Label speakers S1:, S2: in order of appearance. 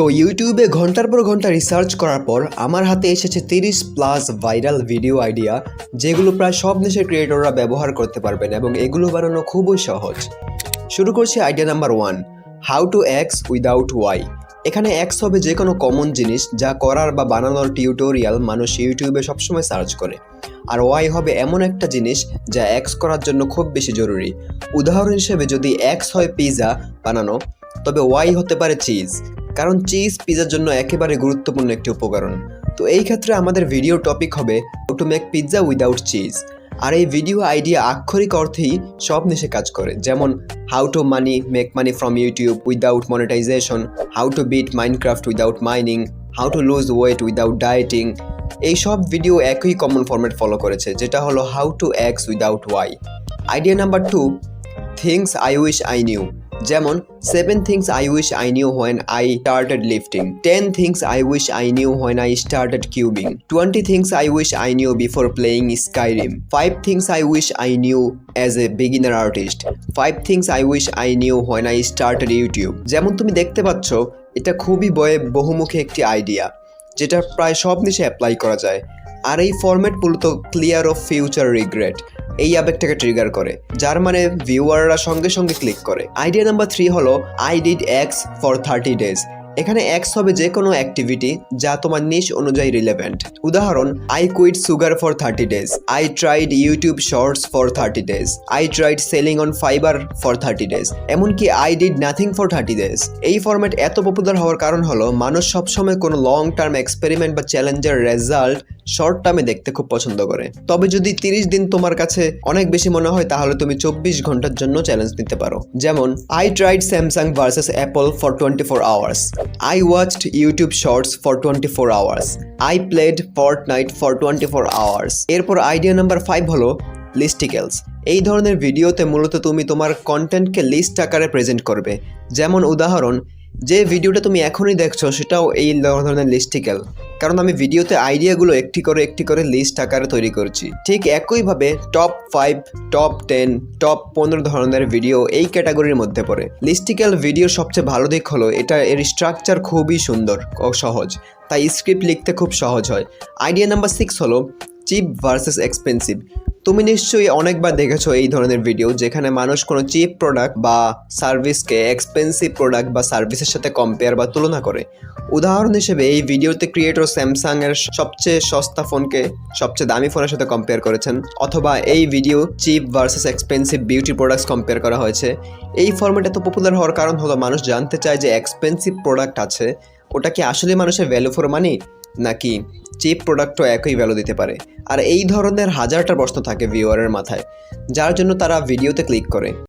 S1: তো ইউটিউবে ঘণ্টার পর ঘণ্টা রিসার্চ করার পর আমার হাতে এসেছে তিরিশ প্লাস ভাইরাল ভিডিও আইডিয়া যেগুলো প্রায় সব দেশের ক্রিয়েটররা ব্যবহার করতে পারবেন এবং এগুলো বানানো খুবই সহজ। শুরু করছি idea number one how to X without Y এখানে এক্স হবে যে কোনো কমন জিনিস যা করার বা বানানোর টিউটোরিয়াল মানুষ ইউটিউবে সবসময় সার্চ করে। আর ওয়াই হবে এমন একটা জিনিস যা এক্স করার জন্য খুব বেশি জরুরি। উদাহরণ হিসেবে যদি এক্স হয় পিৎজা বানানো, তবে ওয়াই হতে পারে চিজ কারণ চিজ পিজার জন্য একেবারে গুরুত্বপূর্ণ একটি উপকরণ। তো এই ক্ষেত্রে আমাদের ভিডিও টপিক হবে to make pizza without cheese আর এই ভিডিও আইডিয়া আক্ষরিক অর্থেই সব নিশে কাজ করে, যেমন how to money make money from YouTube without monetization how to beat Minecraft without mining how to lose weight without dieting এই সব ভিডিও একই কমন ফরম্যাট ফলো করেছে, যেটা হলো how to X without Y idea number two things I wish I knew যেমন seven things I wish I knew when I started lifting ten things I wish I knew when I started cubing twenty things I wish I knew before playing Skyrim five things I wish I knew as a beginner artist five things I wish I knew when I started YouTube যেমন তুমি দেখতে পাচ্ছ, এটা খুবই বয়ে বহুমুখী একটি idea যেটা প্রায় সব দেশে অ্যাপ্লাই করা যায়। আর এই ফরম্যাট মূলত ক্লিয়ার অফ ফিউচার রিগ্রেট এই আবেগটাকে ট্রিগার করে, যার মানে ভিউয়াররা সঙ্গে সঙ্গে ক্লিক করে। আইডিয়া নাম্বার থ্রি হলো I did X for thirty days এখানে এক্স হবে যে কোনো অ্যাক্টিভিটি যা তোমার নিশ অনুযায়ী রিলেভেন্ট উদাহরণ I quit sugar for thirty days I tried YouTube shorts for thirty days I tried selling on Fiverr for thirty days এমনকি I did nothing for thirty days এই ফরম্যাট এত পপুলার হওয়ার কারণ হলো, মানুষ সবসময় কোনো লং টার্ম এক্সপেরিমেন্ট বা চ্যালেঞ্জের রেজাল্ট শর্ট টার্মে দেখতে খুব পছন্দ করে। তবে যদি তিরিশ দিন তোমার কাছে অনেক বেশি মনে হয়, তাহলে তুমি চব্বিশ ঘণ্টার জন্য চ্যালেঞ্জ নিতে পারো। যেমন I tried Samsung versus Apple for twenty four hours I watched YouTube shorts for twenty four hours I played Fortnite for twenty four hours এরপর আইডিয়া নাম্বার ফাইভ হলো লিস্টিকেলস এই ধরনের ভিডিওতে মূলত তুমি তোমার কন্টেন্টকে লিস্ট আকারে প্রেজেন্ট করবে। যেমন উদাহরণ, যে ভিডিওটা তুমি এখনই দেখছ, সেটাও এই ধরনের লিস্টিক্যাল কারণ আমি ভিডিওতে আইডিয়াগুলো একটি করে একটি করে লিস্ট আকারে তৈরি করছি। ঠিক একইভাবে top five top ten top পনেরো ধরনের ভিডিও এই ক্যাটাগরির মধ্যে পড়ে। লিস্টিক্যাল ভিডিও সবচেয়ে ভালো দিক হলো, এটা এর স্ট্রাকচার খুবই সুন্দর ও সহজ, তাই স্ক্রিপ্ট লিখতে খুব সহজ হয়। আইডিয়া নাম্বার সিক্স হলো চিপ ভার্সেস এক্সপেন্সিভ তুমি নিশ্চয়ই অনেকবার দেখেছ এই ধরনের ভিডিও যেখানে মানুষ কোনো চিপ প্রোডাক্ট বা সার্ভিসকে এক্সপেন্সিভ প্রোডাক্ট বা সার্ভিসের সাথে কম্পেয়ার বা তুলনা করে। উদাহরণ হিসেবে এই ভিডিওতে ক্রিয়েটর স্যামসাং এর সবচেয়ে সস্তা ফোনকে সবচেয়ে দামি ফোনের সাথে কম্পেয়ার করেছেন, অথবা এই video cheap versus expensive beauty products compare করা হয়েছে। এই ফর্মেট এত পপুলার হওয়ার কারণ হলো মানুষ জানতে চায় যে এক্সপেন্সিভ প্রোডাক্ট আছে, ওটা কি আসলে মানুষের ভ্যালু ফর মানি নাকি চিপ প্রোডাক্টও একই ভ্যালু দিতে পারে? আর এই ধরনের হাজারটা প্রশ্ন থাকে ভিউয়ারের মাথায়, যার জন্য তারা ভিডিওতে ক্লিক করে।